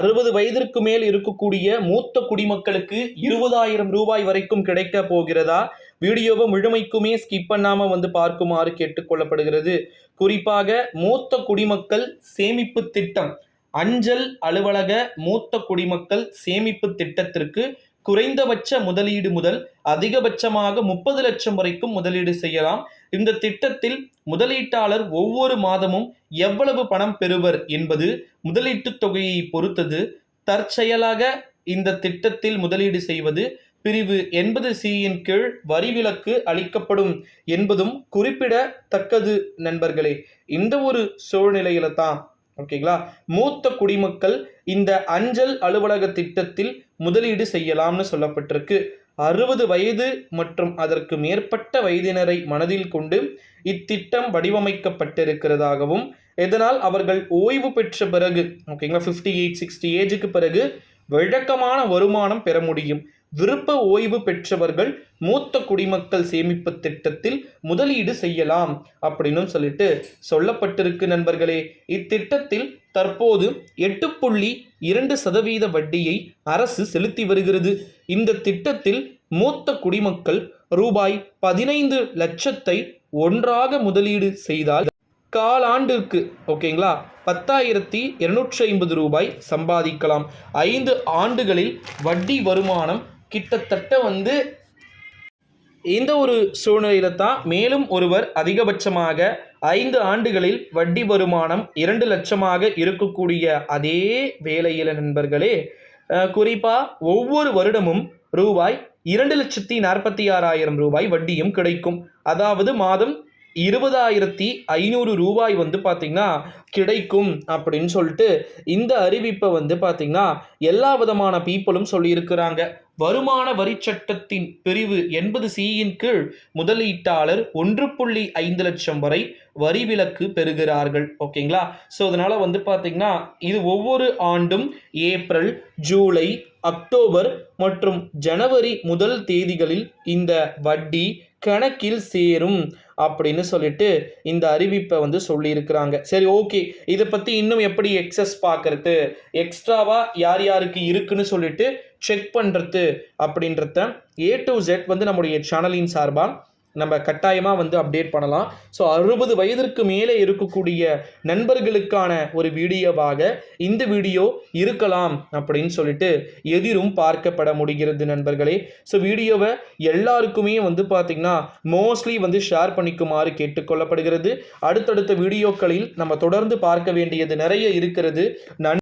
அறுபது வயதிற்கு மேல் இருக்கக்கூடிய மூத்த குடிமக்களுக்கு இருபதாயிரம் ரூபாய் வரைக்கும் கிடைக்க போகிறதா? வீடியோவை முழுமைக்குமே ஸ்கிப் பண்ணாமல் வந்து பார்க்குமாறு கேட்டுக்கொள்ளப்படுகிறது. குறிப்பாக மூத்த குடிமக்கள் சேமிப்பு திட்டம். அஞ்சல் அலுவலக மூத்த குடிமக்கள் சேமிப்பு திட்டத்திற்கு குறைந்தபட்ச முதலீடு முதல் அதிகபட்சமாக முப்பது லட்சம் வரைக்கும் முதலீடு செய்யலாம். இந்த திட்டத்தில் முதலீட்டாளர் ஒவ்வொரு மாதமும் எவ்வளவு பணம் பெறுவர் என்பது முதலீட்டுத் தொகையை பொறுத்தது. தற்செயலாக இந்த திட்டத்தில் முதலீடு செய்வது பிரிவு எண்பது சியின் கீழ் வரி விலக்கு அளிக்கப்படும் என்பதும் குறிப்பிடத்தக்கது நண்பர்களே. இந்த ஒரு சூழ்நிலையில தான் ஓகேங்களா? மூத்த குடிமக்கள் இந்த அஞ்சல் அலுவலக திட்டத்தில் முதலீடு செய்யலாம்னு சொல்லப்பட்டிருக்கு. அறுபது வயது மற்றும் அதற்கு மேற்பட்ட வயதினரை மனதில் கொண்டு இத்திட்டம் வடிவமைக்கப்பட்டிருக்கிறதாகவும் இதனால் அவர்கள் ஓய்வு பெற்ற பிறகு ஓகேங்களா ஃபிஃப்டி எயிட் சிக்ஸ்டி ஏஜுக்கு பிறகு வழக்கமான வருமானம் பெற முடியும். விருப்ப ஓய்வு பெற்றவர்கள் மூத்த குடிமக்கள் சேமிப்பு திட்டத்தில் முதலீடு செய்யலாம் அப்படின்னு சொல்லிட்டு சொல்லப்பட்டிருக்கு நண்பர்களே. இத்திட்டத்தில் தற்போது எட்டு புள்ளி இரண்டு சதவீத வட்டியை அரசு செலுத்தி வருகிறது. இந்த திட்டத்தில் மூத்த குடிமக்கள் ரூபாய் பதினைந்து லட்சத்தை ஒன்றாக முதலீடு செய்தால் காலாண்டிற்கு ஓகேங்களா பத்தாயிரத்தி இருநூற்றி ஐம்பது ரூபாய் சம்பாதிக்கலாம். ஐந்து ஆண்டுகளில் வட்டி வருமானம் கிட்டத்தட்ட வந்து இந்த ஒரு சூழ்நிலையில தான் மேலும் ஒருவர் அதிகபட்சமாக ஐந்து ஆண்டுகளில் வட்டி வருமானம் இரண்டு லட்சமாக இருக்கக்கூடிய அதே வேலையில் நண்பர்களே குறிப்பாக ஒவ்வொரு வருடமும் ரூபாய் இரண்டு லட்சத்தி நாற்பத்தி ஆறாயிரம் ரூபாய் வட்டியும் கிடைக்கும். அதாவது மாதம் இருபதாயிரத்தி ஐநூறு ரூபாய் வந்து பார்த்திங்கன்னா கிடைக்கும் அப்படின்னு சொல்லிட்டு இந்த அறிவிப்பை வந்து பார்த்திங்கன்னா எல்லா விதமான பீப்புளும் சொல்லியிருக்கிறாங்க. வருமான வரி சட்டத்தின் பிரிவு எண்பது சியின் கீழ் முதலீட்டாளர் ஒன்று புள்ளி ஐந்து லட்சம் வரை வரி விலக்கு பெறுகிறார்கள். ஓகேங்களா? ஸோ அதனால் வந்து பார்த்திங்கன்னா இது ஒவ்வொரு ஆண்டும் ஏப்ரல் ஜூலை அக்டோபர் மற்றும் ஜனவரி முதல் தேதிகளில் இந்த வட்டி கணக்கில் சேரும் அப்படின்னு சொல்லிட்டு இந்த அறிவிப்பை வந்து சொல்லியிருக்கிறாங்க. சரி ஓகே. இதை பற்றி இன்னும் எப்படி எக்ஸஸ் பார்க்கறது? எக்ஸ்ட்ராவாக யார் யாருக்கு இருக்குன்னு சொல்லிட்டு செக் பண்ணுறது அப்படின்றத ஏ டு ஜெட் வந்து நம்முடைய சேனலின் சார்பாக நம்ம கட்டாயமாக வந்து அப்டேட் பண்ணலாம். ஸோ அறுபது வயதிற்கு மேலே இருக்கக்கூடிய நண்பர்களுக்கான ஒரு வீடியோவாக இந்த வீடியோ இருக்கலாம் அப்படின்னு சொல்லிட்டு எதிரும் பார்க்கப்பட முடிகிறது நண்பர்களே. ஸோ வீடியோவை எல்லாருக்குமே வந்து பார்த்திங்கன்னா மோஸ்ட்லி வந்து ஷேர் பண்ணிக்குமாறு கேட்டுக்கொள்ளப்படுகிறது. அடுத்தடுத்த வீடியோக்களில் நம்ம தொடர்ந்து பார்க்க வேண்டியது நிறைய இருக்கிறது. நன்